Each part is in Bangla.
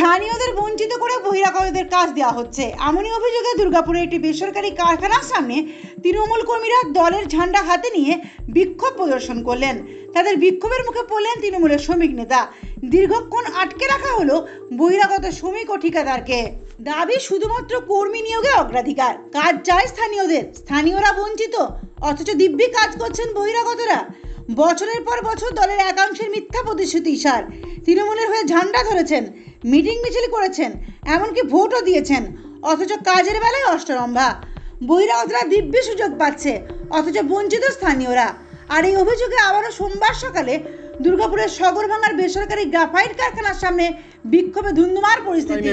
স্থানীয়দের বঞ্চিত করে বহিরাগতদের কাজ দেওয়া হচ্ছে। এমনই অভিযোগে দুর্গাপুরের একটি বেসরকারি কারখানার সামনে তৃণমূল কর্মীরা দলের ঝান্ডা হাতে নিয়ে বিক্ষোভ প্রদর্শন করলেন। তাদের বিক্ষোভের মুখে পড়লেন তৃণমূলের শ্রমিক নেতা। দীর্ঘক্ষণ আটকে রাখা হলো বহিরাগত শ্রমিক ও ঠিকাদারকে। দাবি শুধুমাত্র কর্মী নিয়োগে অগ্রাধিকার। কাজ চায় স্থানীয়দের। স্থানীয়রা বঞ্চিত, অথচ দিব্যি কাজ করছেন বহিরাগতরা। বছরের পর বছর দলের একাংশের মিথ্যা প্রতিশ্রুতি সার তৃণমূলের হয়ে ঝান্ডা ধরেছেন, মিটিং মিছিল করেছেন, এমনকি ভোটও দিয়েছেন, অথচ কাজের বেলায় অষ্টরম্ভা। বহিরাগতরা দিব্যি সুযোগ পাচ্ছে, অথচ বঞ্চিত স্থানীয়রা। আর এই অভিযোগে আবারও সোমবার সকালে দুর্গাপুরের সগরভাঙার বেসরকারি গ্রাফাইট কারখানার সামনে বিক্ষোভে ধুন্ধুমার পরিস্থিতি।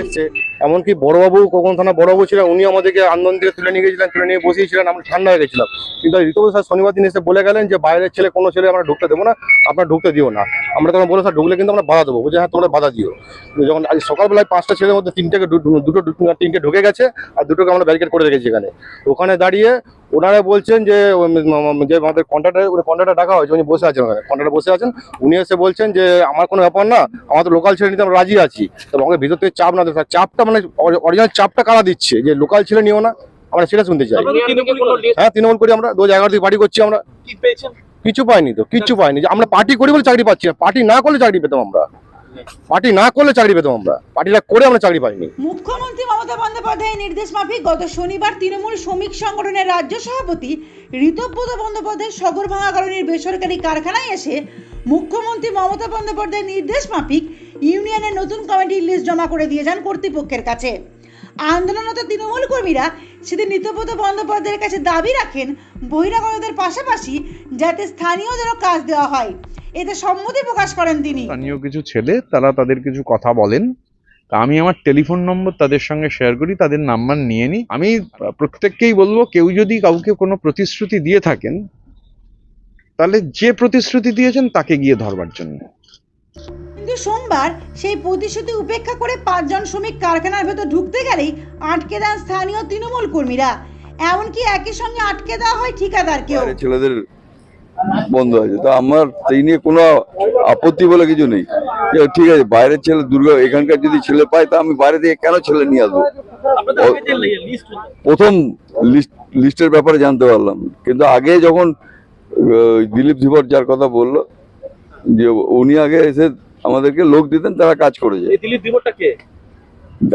এমনকি বড়বাবু, কখন থানা বড়বাবু ছিলেন, উনি আমাদেরকে আন্দোলন থেকে তুলে নিয়ে গেছিলেন, তুলে নিয়ে বসিয়েছিলেন, আমরা ঠান্ডা হয়ে গেছিলাম। কিন্তু ঋতুপতি স্যার শনিবার দিন এসে বলে গেলেন যে, বাইরের ছেলে কোনো ছেলে আমরা ঢুকতে দেবো না, আপনারা ঢুকতে দিও না। আমরা তখন বলে স্যার, ঢুকলে কিন্তু আমরা বাধা দেবো। বলছে হ্যাঁ তোমরা বাধা দিও। যখন আজ সকালবেলায় পাঁচটা ছেলের মধ্যে তিনটাকে দুটো, তিনটে ঢুকে গেছে, আর দুটোকে আমরা ব্যারিকেড করে রেখেছি এখানে। ওখানে দাঁড়িয়ে ওনারা বলছেন যে আমাদের কন্ট্রাক্টর কন্ট্রাক্টর ডাকা হয়েছে উনি বসে আছেন কন্ট্রাক্টর বসে আছেন উনি এসে বলছেন যে আমার কোনো ব্যাপার না আমার তো লোকাল ছেলে নিতে আমরা রাজি আছি। তো আমাকে ভিতর থেকে চাপ না চাপটা মানে অরিজিনাল চাপটা কারা দিচ্ছে? যে লোকাল ছেলে নিও না আমরা সেটা শুনতে চাই। হ্যাঁ তৃণমূল করি আমরা দু হাজার এগারো থেকে পার্টি করছি আমরা। কিছু পাইনি তো কিচ্ছু পাইনি। যে আমরা পার্টি করি বলে চাকরি পাচ্ছি না পার্টি না করলে চাকরি পেতাম আমরা। পার্টি না করলে চাকরি পেতাম আমরা। পার্টিটা করে আমরা চাকরি পাইনি। মুখ্যমন্ত্রী মমতা বন্দ্যোপাধ্যায়ের নির্দেশ মাফিক গত শনিবার তৃণমূল শ্রমিক সংগঠনের রাজ্য সভাপতি ঋতব্রত বন্দ্যোপাধ্যায় সগরভাঙা কলোনির বেসরকারি কারখানায় এসে মুখ্যমন্ত্রী মমতা বন্দ্যোপাধ্যায়ের নির্দেশ মাফিক ইউনিয়নের নতুন কমিটির লিস্ট জমা করে দিয়ে যান কর্তৃপক্ষের কাছে। আন্দোলনরত তৃণমূল কর্মীরা সেদিন ঋতব্রত বন্দ্যোপাধ্যায়ের কাছে দাবি রাখেন বহিরাগতদের পাশাপাশি যাতে স্থানীয়দেরও কাজ দেওয়া হয়। এতে সম্মতি প্রকাশ করেন তিনি। স্থানীয় কিছু ছেলে তারা তাদের কিছু কথা বলেন। তা আমি আমার টেলিফোন নম্বর তাদের সঙ্গে শেয়ার করি তাদের নাম্বার নিয়ে নিই আমি প্রত্যেককেই বলব কেউ যদি কাউকে কোনো প্রতিশ্রুতি দিয়ে থাকেন তাহলে যে প্রতিশ্রুতি দিয়েছেন তাকে গিয়ে ধরবার জন্য। কিন্তু সোমবার সেই প্রতিশ্রুতি উপেক্ষা করে পাঁচজন শ্রমিক কারখানার ভেতর ঢুকতে গেলেই আটকে দেন স্থানীয় তৃণমূল কর্মীরা। এমনকি একই সঙ্গে আটকে দেওয়া হয় ঠিকাদারকেও। ছেলেদের বন্ধ আছে তো আমার এই নিয়ে কোনো আপত্তি বলে কিছু নেই। ঠিক আছে বাইরের ছেলে দুর্গা এখানকার যদি ছেলে পায় তা আমি বাইরে থেকে কেন ছেলে নিয়ে আসব? প্রথম লিস্ট লিস্টের ব্যাপারে জানতে পারলাম। কিন্তু আগে যখন দিলীপ ধীবর যার কথা বলল যে উনি আগে এসে আমাদেরকে লোক দিতেন তারা কাজ করেছে এই দিলীপ দিবরটা কে?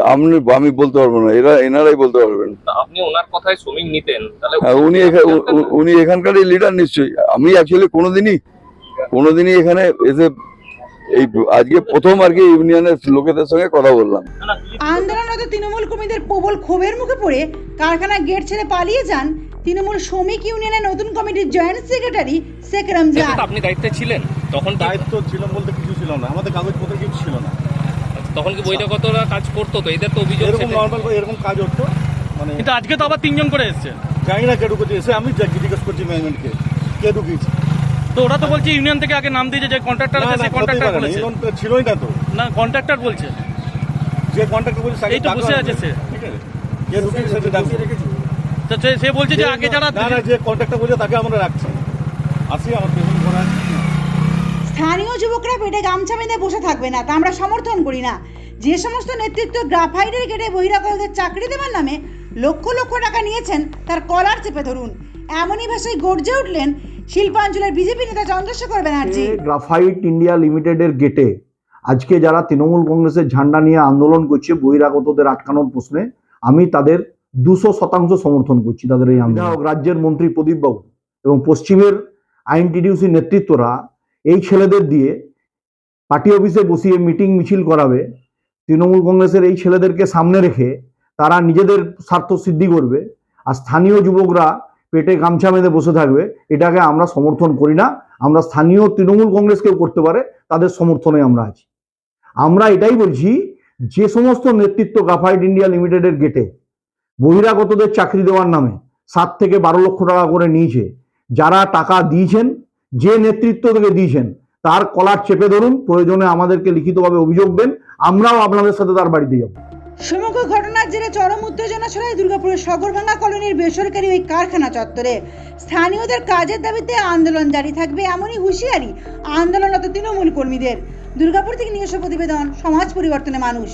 আমি আমি বলতে পারব না এরা এনারাই বলতে পারবেন। আপনি ওনার কথায় শ্রমিক নিতেন তাহলে হ্যাঁ উনি এখা- উ- উ- উনি এখানকারই লিডার নিশ্চয়ই। আমি অ্যাকচুয়ালি কোনোদিনই কোনোদিনই এখানে এসে এই আজকে প্রথম আর কি ইউনিয়নের লোকেদের সঙ্গে কথা বললাম। আন্দোলনরত তৃণমূল কর্মীদের প্রবল ক্ষোভের মুখে পড়ে কারখানা গেট ছেড়ে পালিয়ে যান তৃণমূল শ্রমিক ইউনিয়নের নতুন কমিটির জয়েন্ট সেক্রেটারি শেখ রমজান আপনি দায়িত্বে ছিলেন তখন দায়িত্ব ছিল বলতে কিছু ছিল না আমাদের কাগজপত্র কিছু ছিল না। তখন কি বৈঠকতরা কাজ করতো তো? এদের তো অভিযোগ এরকম নর্মাল এরকম কাজ হতো মানে কিন্তু আজকে তো আবার তিনজন করে এসছে। জানি না কে ঢুকেছে এসে আমি যা- জিজ্ঞেস করছি ম্যানেজমেন্টকে কে ঢুকিয়েছে। তো ওরা তো বলছে ইউনিয়ন থেকে আগে নাম দিয়েছে যে কন্ট্রাক্টর না আছে সেই কন্ট্রাক্টর বলেছে। ছিলই না তো। না কন্ট্রাক্টর বলছে। যে কন্ট্রাক্টর বলছে এই তো বসে আছে সে। ঠিক আছে। কে ঢুকিয়েছে সেটা ডাকবো। তো সে- সে বলছে যে আগে যারা না না যে কন্ট্রাক্টর বলছে তাকে আমরা রাখছি। আসি আমার পেমেন্ট করা। স্থানীয় যুবকরা পেটে গামছা বেঁধে বসে থাকবে না তা আমরা সমর্থন করি না। যে সমস্ত নেতৃত্ব গ্রাফাইডের গেটে বহিরাগতদের চাকরি দেওয়ার নামে লক্ষ লক্ষ টাকা নিয়েছেন তার কলার চেপে ধরুন। এমনই ভাষায় গর্জে উঠলেন শিল্পাঞ্চলের বিজেপি নেতা চন্দ্রশেখর ব্যানার্জি। গ্রাফাইট ইন্ডিয়া লিমিটেডের গেটে আজকে যারা তৃণমূল কংগ্রেসের ঝান্ডা নিয়ে আন্দোলন করছে বহিরাগতদের আটকানোর প্রশ্নে আমি তাদের দুশো শতাংশ সমর্থন করছি তাদের এই আন্দোলন। রাজ্যের মন্ত্রী প্রদীপ বাবু এবং পশ্চিমের আইনটিডিউসি নেতৃত্বরা এই ছেলেদের দিয়ে পার্টি অফিসে বসিয়ে মিটিং মিছিল করাবে, তৃণমূল কংগ্রেসের এই ছেলেদেরকে সামনে রেখে তারা নিজেদের স্বার্থ সিদ্ধি করবে আর স্থানীয় যুবকরা পেটে গামছা বেঁধে বসে থাকবে, এটাকে আমরা সমর্থন করি না। আমরা স্থানীয় তৃণমূল কংগ্রেসকেও করতে পারে, তাদের সমর্থনে আমরা আছি। আমরা এটাই বলছি, যে সমস্ত নেতৃত্ব গ্রাফাইট ইন্ডিয়া লিমিটেডের গেটে বহিরাগতদের চাকরি দেওয়ার নামে সাত থেকে বারো লক্ষ টাকা করে নিয়েছে, যারা টাকা দিয়েছেন যে নেতৃত্ব থেকে দিয়েছেন, তার কলার চেপে ধরুন, প্রয়োজনে আমাদেরকে লিখিতভাবে অভিযোগ দেন, আমরাও আপনাদের সাথে তার বাড়িতে যাব। সমগ্র ঘটনার জেরে চরম উত্তেজনা ছড়ায় দুর্গাপুরের সগরভাঙ্গা কলোনির বেসরকারি ওই কারখানা চত্বরে। স্থানীয়দের কাজের দাবিতে আন্দোলন জারি থাকবে এমনই হুঁশিয়ারি আন্দোলনরত তৃণমূল কর্মীদের। দুর্গাপুর থেকে নিজস্ব প্রতিবেদন, সমাজ পরিবর্তনে মানুষ।